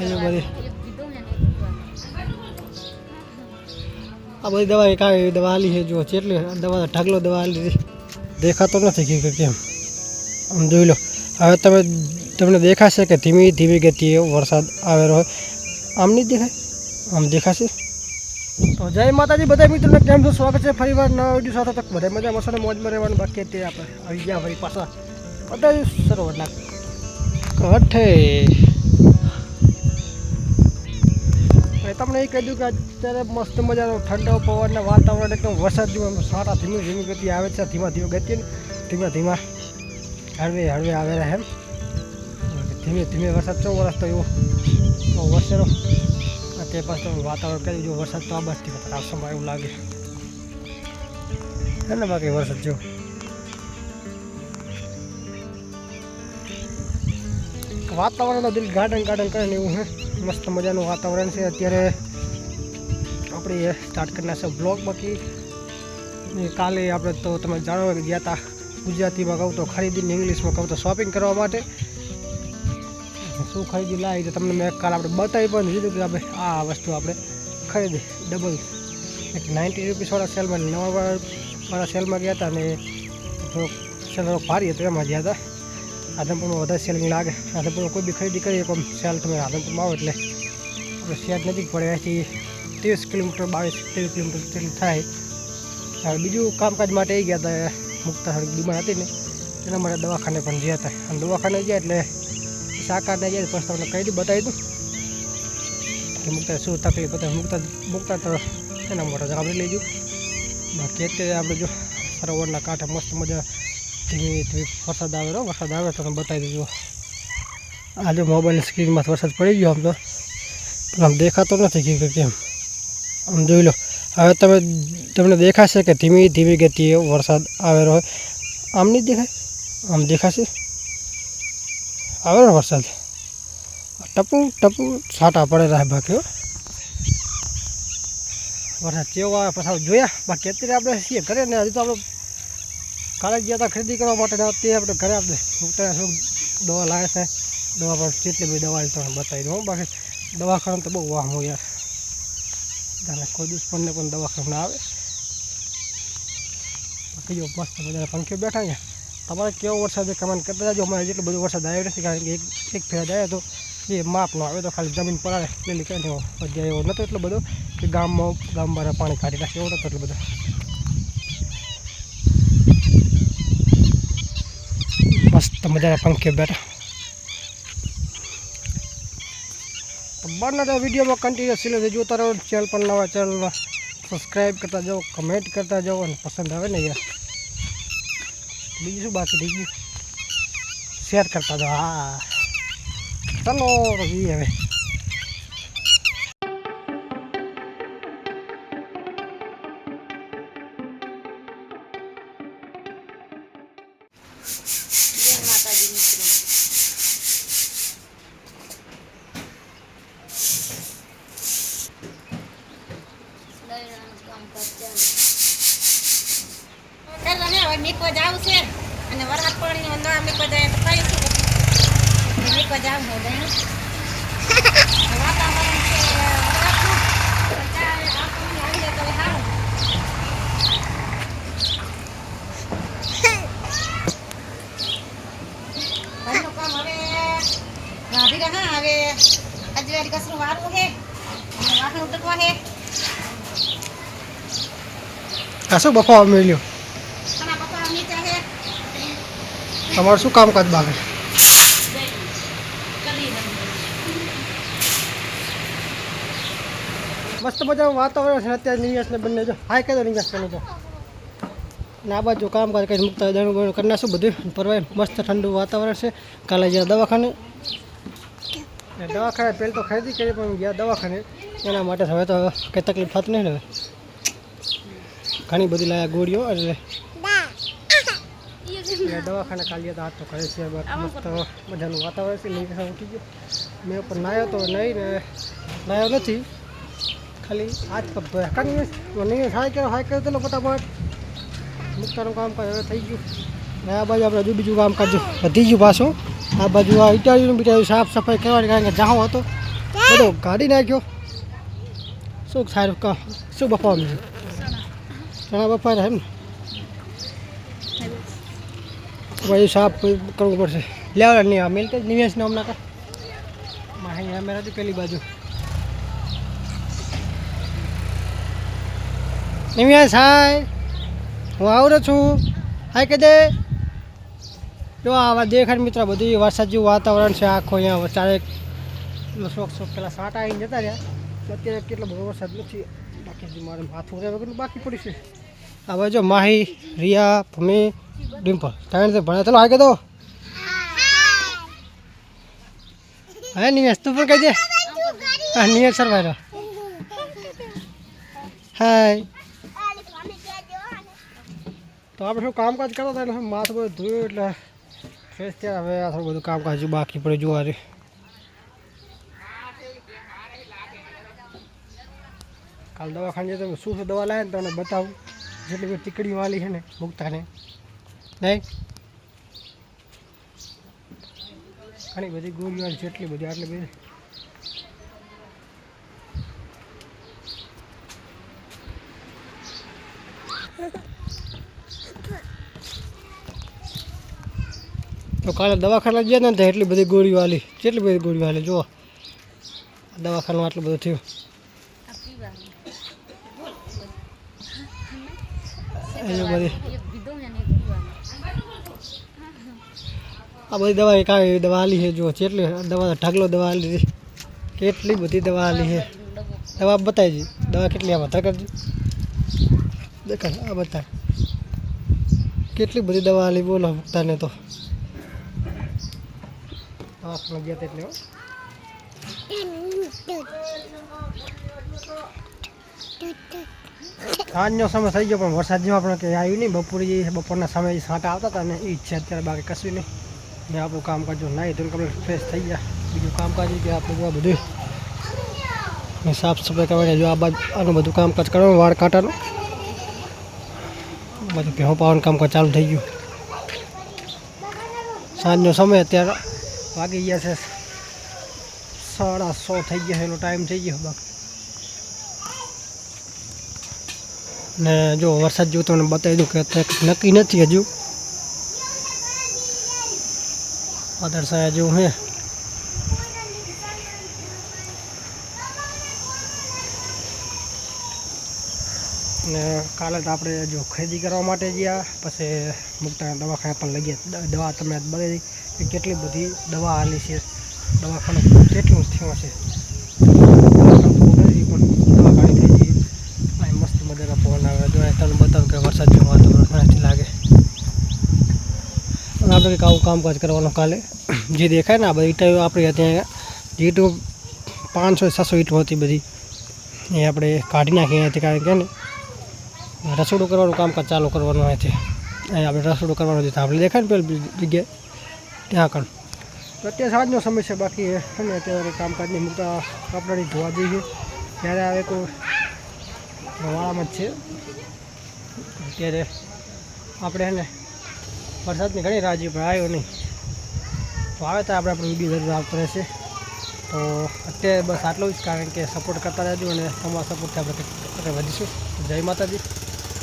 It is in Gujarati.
એ બધી. આ બધી દવા કાંઈ દવા આલી છે જુઓ કેટલી દવા ઢગલો દવા આલી હતી દેખાતો નથી કે કેમ. આમ જોઈ લો. હવે તમે તમને દેખાશે કે ધીમી ધીમી ગતિએ વરસાદ આવેલો હોય. આમ નહીં દેખાય? આમ દેખાશે? તો જય માતાજી બધા મિત્રોને કેમ છો? સ્વાગત છે ફરી વાર નવા વીડિયો સાથે. તક બધા મજા મસાને મોજમાં રહેવાનું બાકી તે આપણે આવી ગયા ફરી પાછા. બધા સરોવર લાગ કઠે. તમને એ કહી દઉં કે અત્યારે મસ્ત મજાનો ઠંડો પવન ને વાતાવરણ એકદમ વરસાદ જેવું આમ સારા ધીમી ધીમી ગતિ આવે છે, ધીમા ધીમા ગતિ ને ધીમા ધીમા હળવે હળવે આવે રહે એમ. ધીમે ધીમે વરસાદ ચો વરસ તો એવો? તો વરસેલો તે પાછું તમે વાતાવરણ કરી જો વરસાદ તો આ બાજથી આવશે એવું લાગે. હે ને બાકી વરસાદ જો વાતાવરણ દિલ ગાર્ડન ગાર્ડન કરે ને એવું હે. મસ્ત મજાનું વાતાવરણ છે. અત્યારે આપણે સ્ટાર્ટ કરી નાખશે બ્લોગ બાકી. કાલે આપણે તો તમે જાણો કે ગયા હતા ગુજરાતીમાં કહું તો ખરીદીને ઇંગ્લિશમાં કહું તો શોપિંગ કરવા માટે. શું ખરીદી લાવી તો તમને મેં કાલે આપણે બતાવી પણ દીધું કે આપણે આ વસ્તુ આપણે ખરીદી. ડબલ એક નાઇન્ટી રૂપીસવાળા સેલમાં નવા વાળા સેલમાં ગયા હતા અને થોડોક સેલ ભારી હતો એમાં ગયા હતા આદમપુરમાં વધારે સેલિંગ લાગે. આદમપુરમાં કોઈ બી ખરીદી કરીએ કોઈ સેલ તમે આદમપુરમાં આવો એટલે આપણે શહેર નજીક પડે અહીંથી ત્રીસ કિલોમીટર, બાવીસ ત્રીસ કિલોમીટર જેટલું થાય. બીજું કામકાજ માટે આવી ગયા હતા મુક્તા થોડીક બીમાર હતી ને, એના માટે દવાખાને પણ ગયા હતા. અને દવાખાને ગયા એટલે સાકારને ગયા, પછી તમને કહી દઉં, બતાવી દઉં. કે મુક્તા શું તકલીફ હતી? મુક્તા મુક્તા તો એના માટે લઈ લેજો. બાકી અત્યારે આપણે જો, સરોવરના કાંઠે મસ્ત મજા ધીમી ધીમી વરસાદ આવેલો વરસાદ આવે તો તમે બતાવી દેજો આજે મોબાઈલ સ્ક્રીનમાં વરસાદ પડી ગયો આમ તો પણ આમ દેખાતો નથી કે કેમ આમ જોઈ લો હવે તમે તમને દેખાશે કે ધીમી ધીમી ગતિએ વરસાદ આવેલો હોય આમ નહીં દેખાય આમ દેખાશે આવેલો વરસાદ ટપુ ટપુ છાંટા પડેલા છે બાકી હો. વરસાદ કેવો આવે પછી જોયા બાકી અત્યારે આપણે છીએ ઘરે ને હજી તો આપણે કાલે ગયા હતા ખરીદી કરવા માટે ને અત્યારે આપણે ઘરે આપણે મુકતા શું દવા લાવે છે? દવા પર જેટલી બધી દવા તમને બતાવી દઉં હો. બાકી દવાખાનું તો બહુ વાહ હોય યાર. જાણે કોઈ દુશ્મનને પણ દવાખાનું ના આવે. બાકી જો મસ્ત મજાના પંખીઓ બેઠા અહીંયા તમારે કેવો વરસાદ છે કમેન્ટ કરતા જાજો અમારે જેટલો બધો વરસાદ આવ્યો નથી, કારણ કે એક એક ફેર આવ્યો તો એ માપનો આવે તો ખાલી જમીન પડાડે પેલી કહે ને અત્યારે એવો નહોતો એટલો બધો કે ગામમાં ગામમાં પાણી કાઢી નાખે, એવો નહોતો એટલો બધો. મસ્ત મજાના પંખીઓ બેઠા તો બનના વિડીયોમાં કન્ટિન્યુ સિલે જોતા રહો ચેનલ પર નવા ચેનલમાં સબસ્ક્રાઈબ કરતા જાઓ કમેન્ટ કરતા જાઓ અને પસંદ આવે ને યાર બીજું શું બાકી થઈ ગયું શેર કરતા જાઓ હા ચલો પછી હવે જય માતાજી મિત્રો દયરાનું કામ કરતા ને મીકવા જાવું છે. અને વરસાદ પાણી ન મીકવા જાય તો કઈ શું? મીકવા જાવ હું બેન વાતાવરણ છે હવે અજવાળી કસરું વારવું છે. વાસણ ઉટકવા છે. આ શું બફાવા મળ્યો? તમારું શું કામકાજ બાકી કરી મસ્ત મજાનું વાતાવરણ છે અત્યારે નિયાસને બંને જો. હાય કહી દો નિયાસ કરીને જો ને આ બાજુ કામકાજ કરી મુકતા દણું બણું કરી નાખશું બધું. પરવાય મસ્ત ઠંડુ વાતાવરણ છે. કાલે જ્યાં દવાખાને. ને દવાખાને પહેલાં તો ખરીદી કરી, પણ ગયા દવાખાને. એના માટે હવે તો કંઈ તકલીફ થતી નહીં ને હવે. ઘણી બધી લાયા ગોળીઓ એટલે એટલે દવાખાને કાલે તો હાથ તો કરે છે મસ્ત મજાનું વાતાવરણ છે. નહીં ઉઠી ગયો. મેં પણ નાયો તો નહીં ને નાયો નથી. ખાલી હાથ પગ નહીં હાય કર્યો હાય કર્યો તો ફટાફટ. મુક્તાનું કામ હવે થઈ ગયું. ને આ બાજુ આપણે હજુ બીજું કામ કરજો. વધી ગયું પાછું. આ બાજુ આ ઇટાળીનું બીટાળ્યું સાફ સફાઈ કરવાની કારણ કે જાહો હતો. બધો કાઢી નાખ્યો. શું સારું શું બફાવાનું ચણા બફાય એમ. ને પછી સાફ કરવું પડશે. લેવા નહીં આ મિલતે નિવેશ નામ ના કર. માહી અમે નથી પેલી બાજુ. નિવેશ હાય. હું આવડે છું. હાય કે દે. જો આવા દેખાડ મિત્ર, બધું વરસાદ જેવું વાતાવરણ છે આખો અહીંયા. ચારે શોખ શોખ પેલા સાટા આવીને જતા રહ્યા. તો અત્યારે કેટલો બધો વરસાદ નથી. બાકી જે મારે માથું રહ્યા વગરનું બાકી પડી છે. હવે જો માહી, રિયા, ભૂમિ ડિમ્પલ. ત્રણ તે ભણે. ચલો આગળ તો. હા નિવેશ તું પણ કહી દે. હા નિવેશ સર ભાઈ હાય. તો આપણે શું કામકાજ કરતા હતા? એટલે માથું બધું ધોયું એટલે ફ્રેશ થયા. હવે આ થોડું બધું કામકાજ બાકી પડે જોવા રે કાલ દવાખાને જતો શું શું દવા લાવે ને તમને બતાવું. જેટલી બધી ટીકડી વાલી છે ને મુક્તાને નહીં? ઘણી બધી ગોળીઓ જેટલી બધી આટલી બધી. તો કાલે દવાખાના ગયા ને તો એટલી બધી ગોળીઓ હાલી કેટલી બધી ગોળીઓ હાલી જુઓ. દવાખાનું આટલું બધું થયું. એટલી બધી. આ બધી દવા એક આવી દવા આલી છે, જુઓ કેટલી દવા, ઢગલો દવા આલી છે. કેટલી બધી દવા આલી છે. દવા બતાવી દવા કેટલી આ બધા કરજો દેખાડ આ બતા કેટલી બધી દવા આલી, બોલો તને તો. ગયા એટલે. સાંજનો સમય થઈ ગયો પણ વરસાદ જેવા આપણે કંઈ આવ્યું નહીં. બપોરે જે બપોરના સમયે છાંટા આવતા હતા ને એ જ છે અત્યારે બાકી કશું નહીં. ને આપણું કામકાજ જો નાહી કમ્પ્લીટ ફ્રેશ થઈ ગયા. બીજું કામકાજ કે આપણું બધું સાફ સફાઈ કરવાની જો આ બાજુ બધું કામકાજ કરવાનું વાળ કાંટાનું બધું ભેહો પાવાનું કામકાજ ચાલુ થઈ ગયું. સાંજનો સમય અત્યારે વાગી ગયા છે. સાડા સો થઈ ગયા એનો ટાઈમ થઈ ગયો બાકી ને જો વરસાદ જેવું તમને બતાવી દઉં કે નક્કી નથી હજુ. વાદળછાયા જેવું હે. ને કાલે તો આપણે જો ખરીદી કરવા માટે ગયા, પછી મુક્તા દવાખાને પણ લઈ ગયા. દવા તમે બધી કેટલી બધી દવા હાલી છે. દવાખાનું કેટલું થયું છે દવાખાનું તો બહુ નથી, પણ દવા ઘણી થઈ ગઈ આ મસ્ત મજાનો ફોન આવે જો એ તમને બતાવું કે વરસાદ જેવું વાતાવરણ ઘણાથી લાગે અને આપણે આવું કામકાજ કરવાનું કાલે. જે દેખાય ને આ બધી ઈંટો આપણે ત્યાં ઈટો પાંચસો છસો ઈંટો હતી બધી. એ આપણે કાઢી નાખી હતી કારણ કે ને, રસોડું કરવાનું કામકાજ ચાલુ કરવાનું અહીંયાથી. અહીં આપણે રસોડું કરવાનું છે આપણે દેખાય ને પેલી જગ્યાએ, ત્યાં આગળ. અત્યારે સાંજનો સમય છે, બાકી અને અત્યારે કામકાજની મોટા કપડાની ધોવા જઈએ. ત્યારે આવે કોઈ વાળામાં જ છે. અત્યારે આપણે હે ને વરસાદની ઘણી રાજી પણ આવ્યો નહીં. તો આવે તો આપણે આપણો વીડિયો જરૂર આવતો રહેશે. તો અત્યારે બસ આટલું જ કારણ કે સપોર્ટ કરતા રહેજો અને તમારા સપોર્ટથી આપણે વધીશું. જય માતાજી.